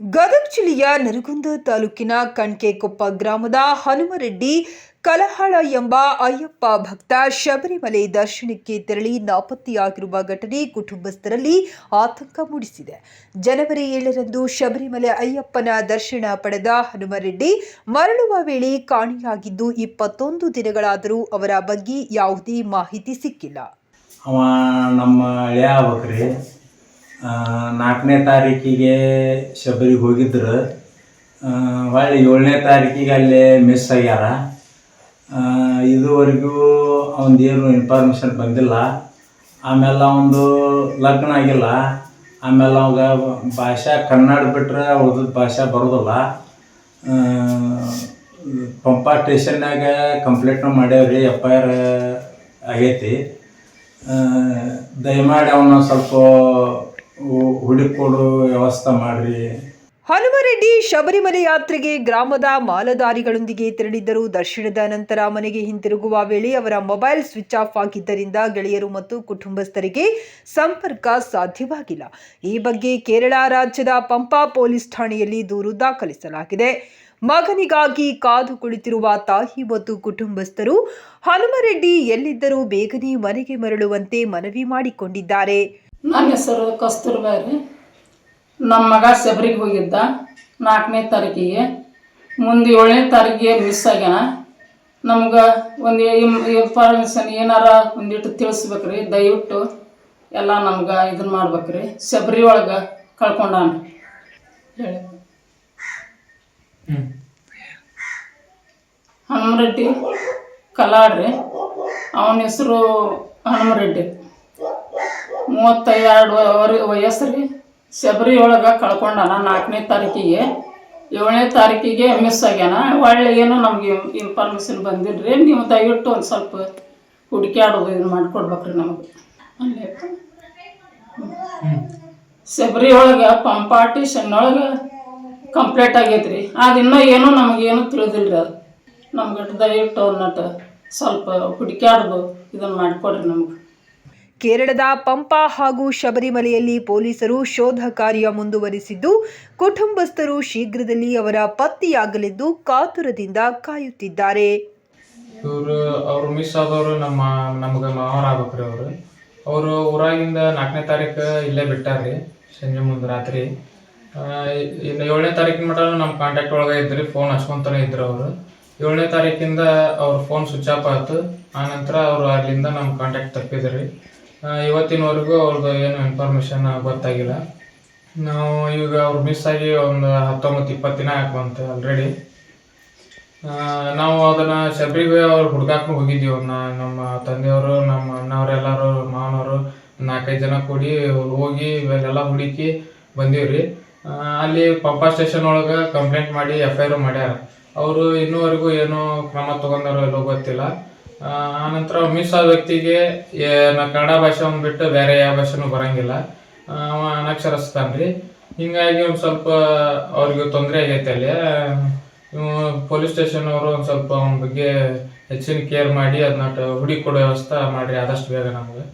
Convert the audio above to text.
ಗದಗ ಜಿಲ್ಲೆಯ ನರಗುಂದ ತಾಲೂಕಿನ ಕಣ್ಕೆಕೊಪ್ಪ ಗ್ರಾಮದ ಹನುಮರೆಡ್ಡಿ ಕಲಹಳ ಎಂಬ ಅಯ್ಯಪ್ಪ ಭಕ್ತ ಶಬರಿಮಲೆ ದರ್ಶನಕ್ಕೆ ತೆರಳಿ ನಾಪತ್ತೆಯಾಗಿರುವ ಘಟನೆ ಕುಟುಂಬಸ್ಥರಲ್ಲಿ ಆತಂಕ ಮೂಡಿಸಿದೆ. ಜನವರಿ ಏಳರಂದು ಶಬರಿಮಲೆ ಅಯ್ಯಪ್ಪನ ದರ್ಶನ ಪಡೆದ ಹನುಮರೆಡ್ಡಿ ಮರಳುವ ವೇಳೆ ಕಾಣೆಯಾಗಿದ್ದು ಇಪ್ಪತ್ತೊಂದು ದಿನಗಳಾದರೂ ಅವರ ಬಗ್ಗೆ ಯಾವುದೇ ಮಾಹಿತಿ ಸಿಕ್ಕಿಲ್ಲ. ನಮ್ಮ ನಾಲ್ಕನೇ ತಾರೀಕಿಗೆ ಶಬರಿಗೆ ಹೋಗಿದ್ರು. ಆ, ಹೊಳ್ಳಿ ಏಳನೇ ತಾರೀಕಿಗೆ ಅಲ್ಲೇ ಮಿಸ್ ಆಗ್ಯಾರ. ಇದುವರೆಗೂ ಅವನದೇನು ಇನ್ಫಾರ್ಮೇಷನ್ ಬಂದಿಲ್ಲ. ಆಮೇಲೆ ಅವನದು ಲಗ್ನ ಆಗಿಲ್ಲ. ಆಮೇಲೆ ಅವಾಗ ಭಾಷೆ ಕನ್ನಡ ಬಿಟ್ಟರೆ ಉಳಿದ ಭಾಷೆ ಬರೋದಿಲ್ಲ. ಪಂಪ ಸ್ಟೇಷನ್ನಾಗ ಕಂಪ್ಲೇಂಟ್ನು ಮಾಡ್ಯಾವ್ರಿ ಎಫ್ ಐ ಆರ್ ಆಗೈತಿ ದಯಮಾಡಿ ಅವನು ಸ್ವಲ್ಪ ಹುಡುಕೊಡು ವ್ಯವಸ್ಥೆ ಮಾಡ್ರಿ. ಹನುಮರೆಡ್ಡಿ ಶಬರಿಮಲೆ ಯಾತ್ರೆಗೆ ಗ್ರಾಮದ ಮಾಲಧಾರಿಗಳೊಂದಿಗೆ ತೆರಳಿದ್ದರು. ದರ್ಶನದ ನಂತರ ಮನೆಗೆ ಹಿಂತಿರುಗುವ ವೇಳೆ ಅವರ ಮೊಬೈಲ್ ಸ್ವಿಚ್ ಆಫ್ ಆಗಿದ್ದರಿಂದ ಗೆಳೆಯರು ಮತ್ತು ಕುಟುಂಬಸ್ಥರಿಗೆ ಸಂಪರ್ಕ ಸಾಧ್ಯವಾಗಿಲ್ಲ. ಈ ಬಗ್ಗೆ ಕೇರಳ ರಾಜ್ಯದ ಪಂಪಾ ಪೊಲೀಸ್ ಠಾಣೆಯಲ್ಲಿ ದೂರು ದಾಖಲಿಸಲಾಗಿದೆ. ಮಗನಿಗಾಗಿ ಕಾದು ಕುಳಿತಿರುವ ತಾಯಿ ಮತ್ತು ಕುಟುಂಬಸ್ಥರು ಹನುಮರೆಡ್ಡಿ ಎಲ್ಲಿದ್ದರೂ ಬೇಗನೆ ಮನೆಗೆ ಮರಳುವಂತೆ ಮನವಿ ಮಾಡಿಕೊಂಡಿದ್ದಾರೆ. ನನ್ನ ಹೆಸರು ಕಸ್ತೂರ್ಬಾ ರೀ. ನಮ್ಮ ಮಗ ಶಬರಿಗೆ ಹೋಗಿದ್ದ ನಾಲ್ಕನೇ ತಾರೀಕಿಗೆ. ಮುಂದೆ ಏಳನೇ ತಾರೀಕಿಗೆ ಮಿಸ್ ಆಗ್ಯಾನ. ನಮ್ಗೆ ಒಂದು ಇನ್ಫಾರ್ಮೇಷನ್ ಏನಾರ ಒಂದಿಟ್ಟು ತಿಳಿಸ್ಬೇಕ್ರಿ, ದಯವಿಟ್ಟು ಎಲ್ಲ ನಮ್ಗೆ ಇದನ್ನ ಮಾಡ್ಬೇಕ್ರಿ. ಶಬರಿ ಒಳಗೆ ಕಳ್ಕೊಂಡಾನ. ಹೇಳಿ. ಹನುಮರೆಡ್ಡಿ ಕಲಾಡ್ರಿ. ಅವನ ಹೆಸರು ಹನುಮರೆಡ್ಡಿ. ಮೂವತ್ತೆರಡು ವರ ವಯಸ್ಸು ರೀ ಶಬರಿ ಒಳಗೆ ಕಳ್ಕೊಂಡಾನ ನಾಲ್ಕನೇ ತಾರೀಕಿಗೆ. ಏಳನೇ ತಾರೀಕಿಗೆ ಮಿಸ್ ಆಗ್ಯಾನ. ಒಳ್ಳೆ ಏನೋ ನಮಗೆ ಇನ್ಫಾರ್ಮೇಷನ್ ಬಂದಿಲ್ರಿ. ನೀವು ದಯವಿಟ್ಟು ಒಂದು ಸ್ವಲ್ಪ ಹುಡುಕ್ಯಾಡೋದು ಇದು ಮಾಡಿಕೊಡ್ಬೇಕ್ರಿ ನಮಗೆ. ಸೆಬ್ರಿ ಶಬರಿ ಒಳಗೆ ಪಂಪಾರ್ಟಿಷನ್ ಒಳಗೆ ಕಂಪ್ಲೀಟ್ ಆಗೈತೆ ರೀ ಅದು ಇನ್ನೂ ಏನೂ ನಮಗೇನು ತಿಳಿದಿಲ್ಲ ರೀ ಅದು. ನಮ್ಗೆ ದಯವಿಟ್ಟು ಅನ್ನಟ್ಟು ಸ್ವಲ್ಪ ಹುಡುಕ್ಯಾಡೋದು ಇದನ್ನು ಮಾಡಿಕೊಡ್ರಿ ನಮ್ಗೆ. ಕೇರಳದ ಪಂಪಾ ಹಾಗೂ ಶಬರಿಮಲೆಯಲ್ಲಿ ಪೊಲೀಸರು ಶೋಧ ಕಾರ್ಯ ಮುಂದುವರಿಸಿದ್ದು, ಕುಟುಂಬಸ್ಥರು ಶೀಘ್ರದಲ್ಲಿ ಅವರ ಪತ್ತೆಯಾಗಲಿದ್ದು ಕಾತುರದಿಂದ ಕಾಯುತ್ತಿದ್ದಾರೆ. ಅವ್ರು ಮಿಸ್ ಆದವರು ನಮ್ಮ, ನಮ್ಗೆ ಮಾವರ್ ಆಗ್ಬೇಕ್ರಿ ಅವರು. ಅವರು ಊರಾಗಿಂದ ನಾಲ್ಕನೇ ತಾರೀಕು ಇಲ್ಲೇ ಬಿಟ್ಟಾರ್ರಿ, ಸಂಜೆ ಮುಂದೆ ರಾತ್ರಿ. ಇನ್ನು ಏಳನೇ ತಾರೀಕಿನ ಮಟ ನಮ್ಮ ಕಾಂಟ್ಯಾಕ್ಟ್ ಒಳಗೆ ಇದ್ರಿ ಫೋನ್ ಹಚ್ಕೊಂತಾನೆ ಇದ್ರು ಅವರು. ಏಳನೇ ತಾರೀಕಿಂದ ಅವ್ರ ಫೋನ್ ಸ್ವಿಚ್ ಆಫ್ ಆಯ್ತು. ಆನಂತರ ಅವರು ಅಲ್ಲಿಂದ ನಮ್ಮ ಕಾಂಟ್ಯಾಕ್ಟ್ ತಪ್ಪಿದ್ರಿ. ಇವತ್ತಿನವರೆಗೂ ಅವ್ರದ್ದು ಏನು ಇನ್ಫಾರ್ಮೇಷನ್ ಗೊತ್ತಾಗಿಲ್ಲ. ನಾವು ಈಗ ಅವ್ರು ಮಿಸ್ ಆಗಿ ಒಂದು ಹತ್ತೊಂಬತ್ತು ಇಪ್ಪತ್ತು ದಿನ ಹಾಕ್ಬಂತೆ ಆಲ್ರೆಡಿ ನಾವು ಅದನ್ನು ಶಬರಿಗೆ ಅವ್ರು ಹುಡ್ಕಾಕ್ ಹೋಗಿದ್ದೀವಿ ನಮ್ಮ ತಂದೆಯವರು, ನಮ್ಮ ಅಣ್ಣವ್ರೆಲ್ಲರೂ ಮಾವನವರು ನಾಲ್ಕೈದು ಜನ ಕೂಡಿ ಹೋಗಿ ಇವೆಲ್ಲ ಹುಡುಕಿ ಬಂದೀವ್ರಿ. ಅಲ್ಲಿ ಪಂಪ ಸ್ಟೇಷನ್ ಒಳಗೆ ಕಂಪ್ಲೇಂಟ್ ಮಾಡಿ ಎಫ್ ಐ ಆರ್ ಮಾಡ್ಯಾರ. ಅವರು ಇನ್ನೂವರೆಗೂ ಏನು ಕ್ರಮ ತೊಗೊಂಡಾರೋ ಎಲ್ಲೋ ಗೊತ್ತಿಲ್ಲ. ಆನಂತರ ಮಿಸ್ ಆದ ವ್ಯಕ್ತಿಗೆ ನಾ ಕನ್ನಡ ಭಾಷೆ ಒಂದು ಬಿಟ್ಟು ಬೇರೆ ಯಾವ ಭಾಷೆನೂ ಬರಂಗಿಲ್ಲ. ಅವ ಅನಕ್ಷರಸ್ತಾನ್ರಿ ಹಿಂಗಾಗಿ ಒಂದು ಸ್ವಲ್ಪ ಅವ್ರಿಗೆ ತೊಂದರೆ ಆಗೈತೆ ಅಲ್ಲಿ. ಪೊಲೀಸ್ ಸ್ಟೇಷನ್ ಅವರು ಒಂದು ಸ್ವಲ್ಪ ಅವನ ಬಗ್ಗೆ ಹೆಚ್ಚಿನ ಕೇರ್ ಮಾಡಿ ಅದನ್ನ ಹುಡುಕಿ ಕೊಡೋ ವ್ಯವಸ್ಥೆ ಮಾಡಿರಿ, ಆದಷ್ಟು ಬೇಗ ನಮ್ಗೆ.